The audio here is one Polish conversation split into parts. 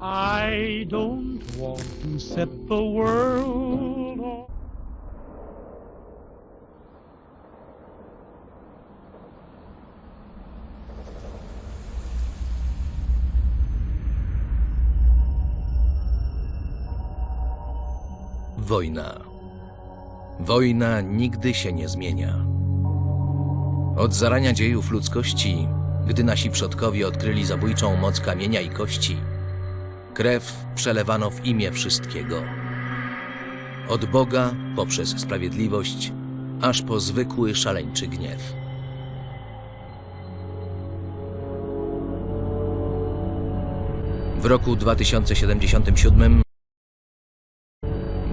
I don't want to set the world on Wojna. Wojna nigdy się nie zmienia. Od zarania dziejów ludzkości, gdy nasi przodkowie odkryli zabójczą moc kamienia i kości, krew przelewano w imię wszystkiego. Od Boga poprzez sprawiedliwość, aż po zwykły szaleńczy gniew. W roku 2077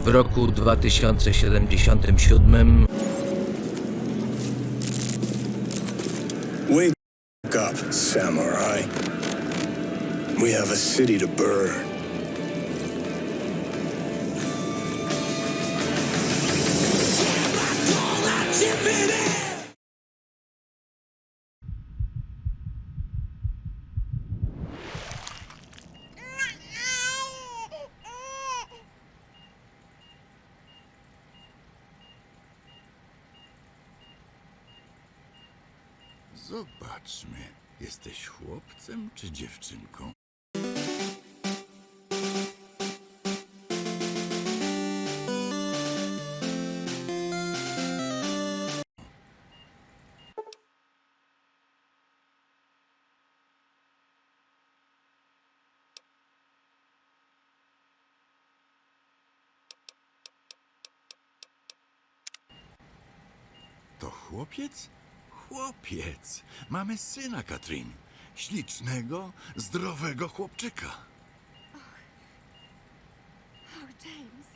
w roku 2077 samurai. We have a city to burn. Zobaczmy, jesteś chłopcem czy dziewczynką? To chłopiec? Chłopiec. Mamy syna, Katrin. Ślicznego, zdrowego chłopczyka. Och, James.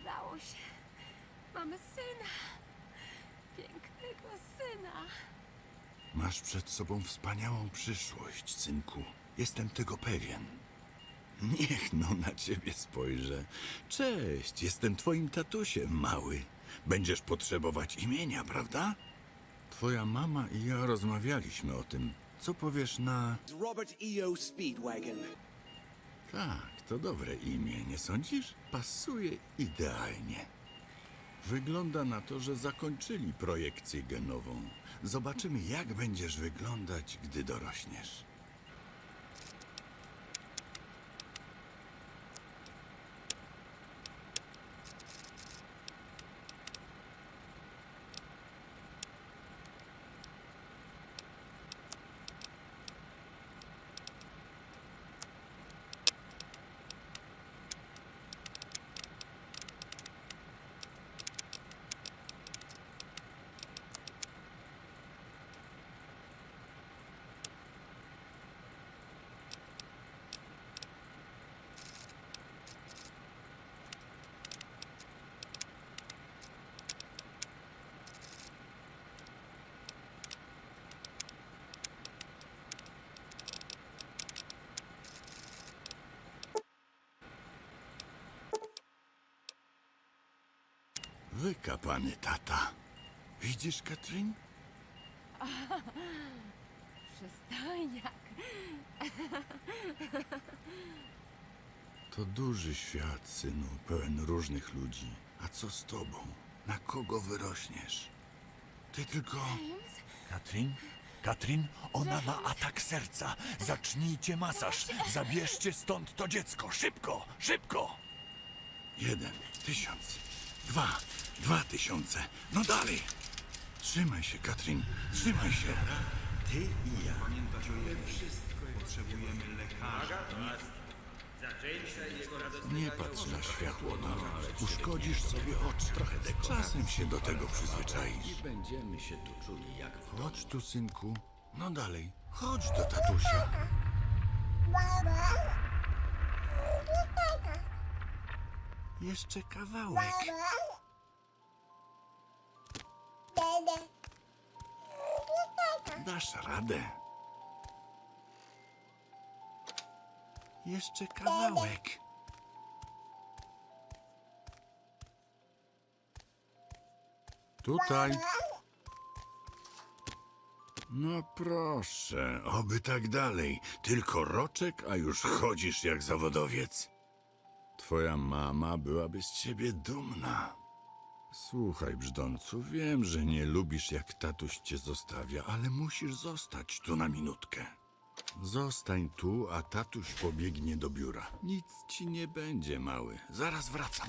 Udało się. Mamy syna. Pięknego syna. Masz przed sobą wspaniałą przyszłość, synku. Jestem tego pewien. Niech no na ciebie spojrzę. Cześć, jestem twoim tatusiem, mały. Będziesz potrzebować imienia, prawda? Twoja mama i ja rozmawialiśmy o tym. Co powiesz na... Robert E.O. Speedwagon. Tak, to dobre imię, nie sądzisz? Pasuje idealnie. Wygląda na to, że zakończyli projekcję genową. Zobaczymy, jak będziesz wyglądać, gdy dorośniesz. Wykapany tata. Widzisz, Katrin? Przystojniak. To duży świat, synu, pełen różnych ludzi. A co z tobą? Na kogo wyrośniesz? Ty tylko... James? Katrin? Katrin, ona ma atak serca. Zacznijcie masaż. Zabierzcie stąd to dziecko. Szybko, szybko! Jeden, tysiąc, dwa, dwa tysiące. No dalej. Trzymaj się, Katrin. Trzymaj się. Ty i ja. Nie patrz na światło, no. Uszkodzisz sobie oczy. Trochę czasem się do tego przyzwyczaisz. Będziemy się tu czuli jak w Chodź tu, synku. No dalej. Chodź do tatusia. Jeszcze kawałek. Dasz radę. Jeszcze kawałek. Tutaj. No proszę, oby tak dalej. Tylko roczek, a już chodzisz jak zawodowiec. Twoja mama byłaby z ciebie dumna. Słuchaj, brzdącu, wiem, że nie lubisz, jak tatuś cię zostawia, ale musisz zostać tu na minutkę. Zostań tu, a tatuś pobiegnie do biura. Nic ci nie będzie, mały. Zaraz wracam.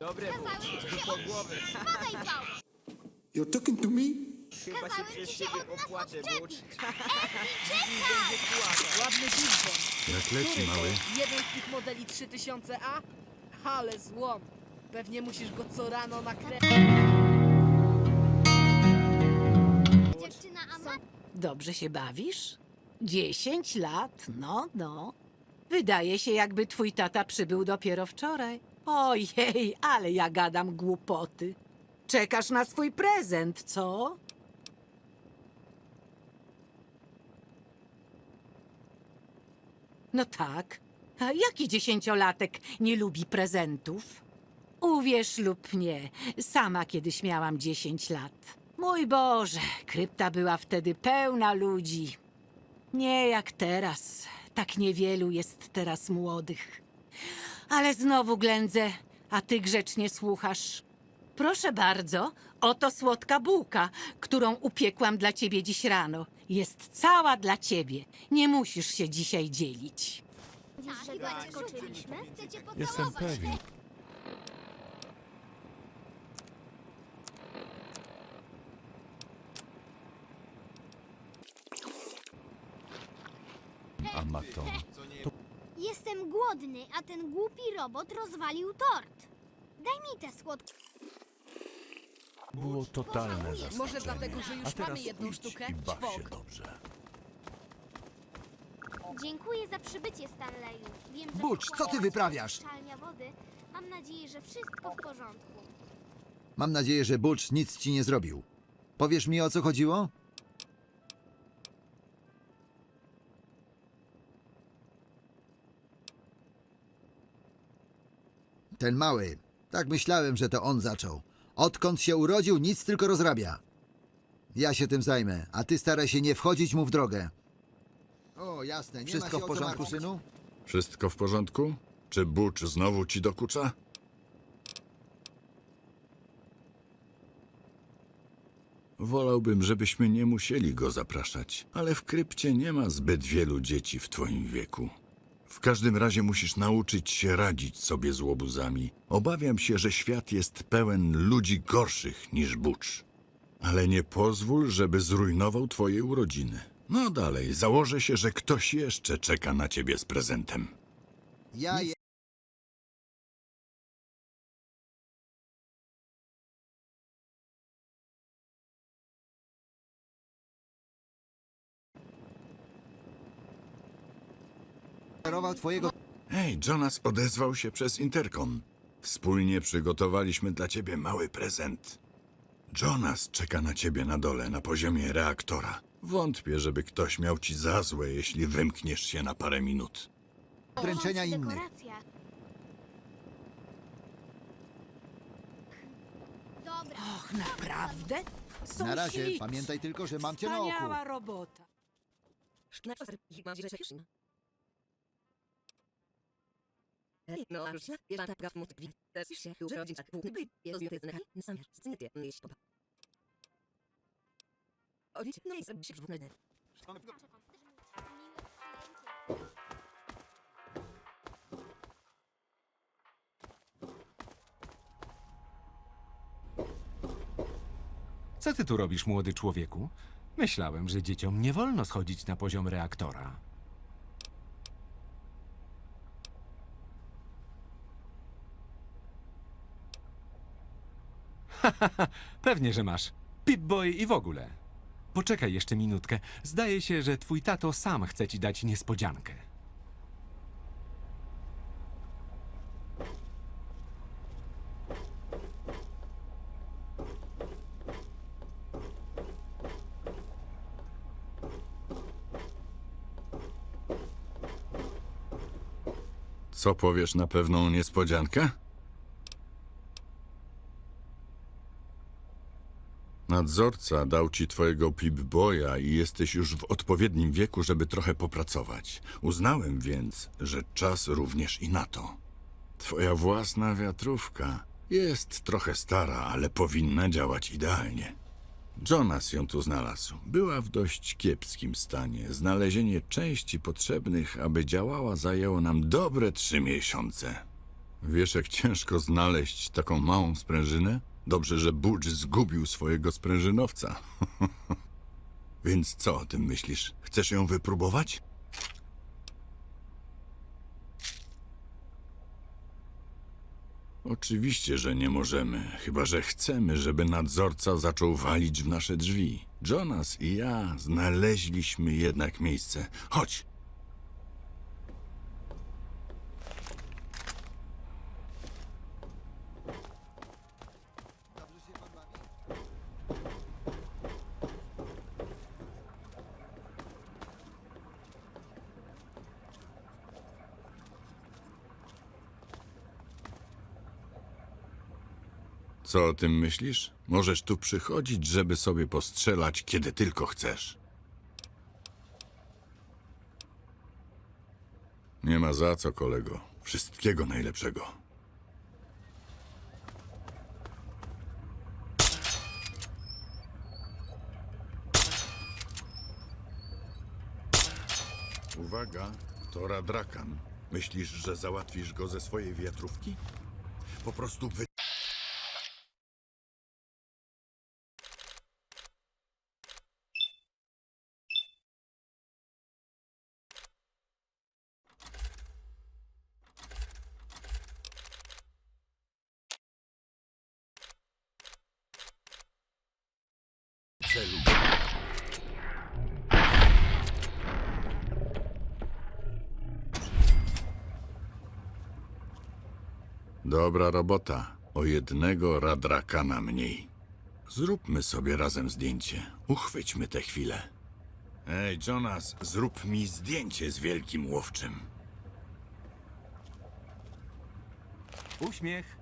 You're talking to me? Chyba się przez ciebie popłaczę, Butch. Ładny piwon. Jak leci, mały? Jeden z tych modeli 3000A? Ale złom. Pewnie musisz go co rano nakręcić. Dziewczyna Ama? Dobrze się bawisz? Dziesięć lat, no, no. Wydaje się, jakby twój tata przybył dopiero wczoraj. Ojej, ale ja gadam głupoty. Czekasz na swój prezent, co? No tak. A jaki dziesięciolatek nie lubi prezentów? Uwierz lub nie, sama kiedyś miałam 10 lat. Mój Boże, krypta była wtedy pełna ludzi. Nie jak teraz. Tak niewielu jest teraz młodych. Ale znowu ględzę, a ty grzecznie słuchasz. Proszę bardzo, oto słodka bułka, którą upiekłam dla ciebie dziś rano. Jest cała dla ciebie. Nie musisz się dzisiaj dzielić. Jestem pewien. Jestem głodny, a ten głupi robot rozwalił tort. Daj mi tę słodką. Było totalne zaskoczenie. Może dlatego, że już A teraz mamy jedną idź sztukę? i baw się Ćwok. dobrze. Dziękuję za przybycie, Stanleyu. Wiem, że Butch, co ty wyprawiasz? Wody. Mam nadzieję, że wszystko w porządku. Mam nadzieję, że Butch nic ci nie zrobił. Powiesz mi, o co chodziło? Ten mały. Tak myślałem, że to on zaczął. Odkąd się urodził, nic tylko rozrabia. Ja się tym zajmę, a ty staraj się nie wchodzić mu w drogę. O, jasne. Wszystko w porządku, synu? Wszystko w porządku? Czy Butch znowu ci dokucza? Wolałbym, żebyśmy nie musieli go zapraszać, ale w krypcie nie ma zbyt wielu dzieci w twoim wieku. W każdym razie musisz nauczyć się radzić sobie z łobuzami. Obawiam się, że świat jest pełen ludzi gorszych niż Butch. Ale nie pozwól, żeby zrujnował twoje urodziny. No dalej, założę się, że ktoś jeszcze czeka na ciebie z prezentem. Ja je... twojego Hej, Jonas odezwał się przez interkom. Wspólnie przygotowaliśmy dla ciebie mały prezent. Jonas czeka na ciebie na dole, na poziomie reaktora. Wątpię, żeby ktoś miał ci za złe, jeśli wymkniesz się na parę minut. Dręczenia innych. dekoracja. Dobra. Och, naprawdę? Są Na razie, śliczni. pamiętaj tylko, że mam cię na oku. Wspaniała robota. No, jeszcze tak gaw mózg. Też się tak, tak by znaki, na no i się w. Co ty tu robisz, młody człowieku? Myślałem, że dzieciom nie wolno schodzić na poziom reaktora. Pewnie, że masz. Pip-boy i w ogóle. Poczekaj jeszcze minutkę. Zdaje się, że twój tato sam chce ci dać niespodziankę. Co powiesz na pewną niespodziankę? Nadzorca dał ci twojego Pip-Boya i jesteś już w odpowiednim wieku, żeby trochę popracować. Uznałem więc, że czas również i na to. Twoja własna wiatrówka jest trochę stara, ale powinna działać idealnie. Jonas ją tu znalazł. Była w dość kiepskim stanie. Znalezienie części potrzebnych, aby działała, zajęło nam dobre trzy miesiące. Wiesz, jak ciężko znaleźć taką małą sprężynę? Dobrze, że Butch zgubił swojego sprężynowca. Więc co o tym myślisz? Chcesz ją wypróbować? Oczywiście, że nie możemy, chyba że chcemy, żeby nadzorca zaczął walić w nasze drzwi. Jonas i ja znaleźliśmy jednak miejsce. Chodź. Co o tym myślisz? Możesz tu przychodzić, żeby sobie postrzelać, kiedy tylko chcesz. Nie ma za co, kolego. Wszystkiego najlepszego. Uwaga, to Radrakan. Myślisz, że załatwisz go ze swojej wiatrówki? Po prostu wy... celu. Dobra robota. O jednego radrakana mniej. Zróbmy sobie razem zdjęcie. Uchwyćmy tę chwilę. Ej, Jonas, zrób mi zdjęcie z wielkim łowczym. Uśmiech.